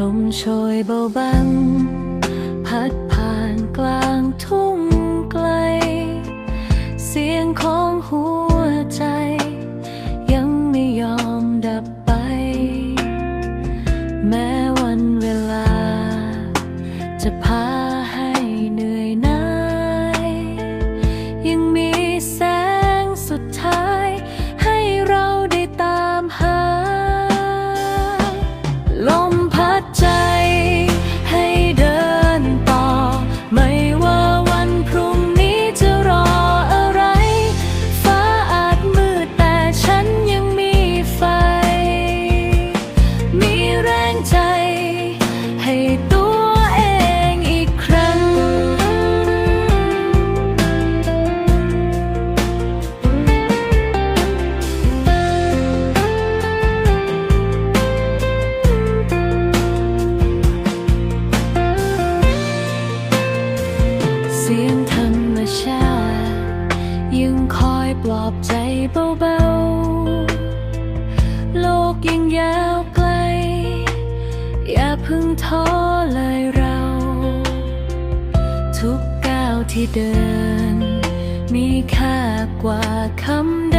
ลมโชยเบาบัง พัดผ่านกลางทุ่งไกล เสียงของหัวใจ ยังไม่ยอมดับไป แม้วันเวลาจะพาน ม อยปลอบใจเบาๆ โลกยังยาวไกล อย่าพึ่งท้อเลยเรา ทุกก้าวที่เดิน มีค่ากว่าคำ